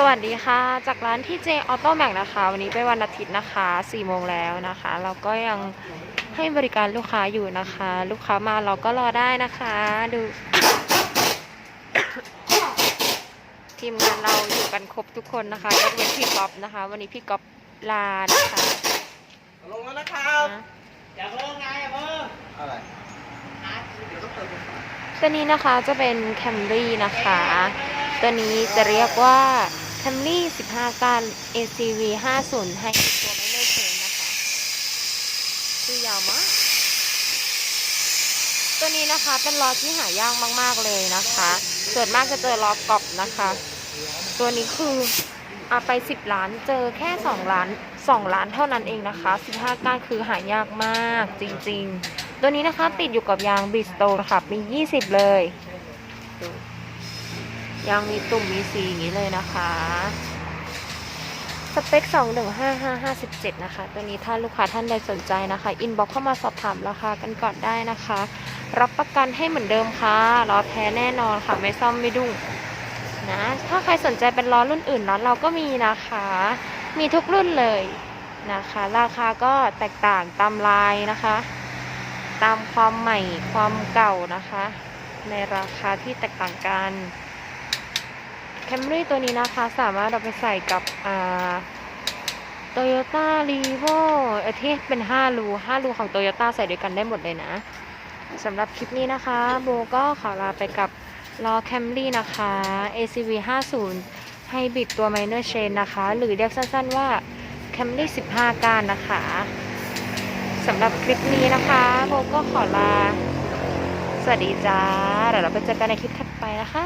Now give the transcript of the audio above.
สวัสดีค่ะ จากร้านที่เจออโต้แม็กนะคะ วันนี้เป็นวันอาทิตย์นะคะ4โมงแล้วนะคะ เราก็ยังให้บริการลูกค้าอยู่นะคะ ลูกค้ามาเราก็รอได้นะคะดู ทีมงานเราอยู่กันครบทุกคนนะคะยกเว้นพี่ก๊อฟนะคะ วันนี้พี่ก๊อฟลานะคะลงแล้วนะครับนะอยากลงไงอะเบอร์อะไรเดี๋ยวต้องเติมเป็นฝาตัวนี้นะคะจะเป็นแคมรี่นะคะ ตัวนี้จะเรียกว่า Camry 15 การ ACV 50 ให้ตัวไม่ได้เชนนะคะชื่อยาวมาก ตัวนี้นะคะเป็นล้อที่หายากมาก ๆ เลยนะคะ ส่วนมากจะเจอล้อกรอบนะคะ ตัวนี้คือเอาไป 10 ล้านเจอแค่ 2 ล้าน 2 ล้านเท่านั้นเองนะคะ 15 ก้านคือหายากมากจริง ๆ ตัวนี้นะคะติดอยู่กับยางบิสโตนค่ะมี 20 เลยดู ยางมีตุ่มมีสีอย่างนี้เลยนะคะ สเปค 215557 นะคะ ตัวนี้ถ้าลูกค้าท่านใดสนใจนะคะ อินบ็อกเข้ามาสอบถามราคากันก่อนได้นะคะ รับประกันให้เหมือนเดิมค่ะล้อแท้แน่นอนค่ะ ไม่ซ่อมไม่ดุ้งนะ ถ้าใครสนใจเป็นล้อรุ่นอื่นร้านเราก็มีนะคะ มีทุกรุ่นเลยนะคะ ราคาก็แตกต่างตามลายนะคะ ตามความใหม่ความเก่านะคะ ในราคาที่แตกต่างกัน แคมรี่ตัวนี้นะคะสามารถเอาไปใส่กับอ่าโตโยต้ารีโวที่เป็น 5 รู5รูของโตโยต้าใส่ด้วยกันได้หมดเลยนะสำหรับคลิปนี้นะคะ โบก็ขอลาไปกับล้อแคมรี่นะคะ ACV 50ให้บิดตัว minor chain นะคะ หรือเรียกสั้นๆว่าแคมรี่15 การนะคะสำหรับคลิปนี้นะคะโบก็ขอลา สวัสดีจ้าเดี๋ยวเราไปเจอกันในคลิปถัดไปนะคะ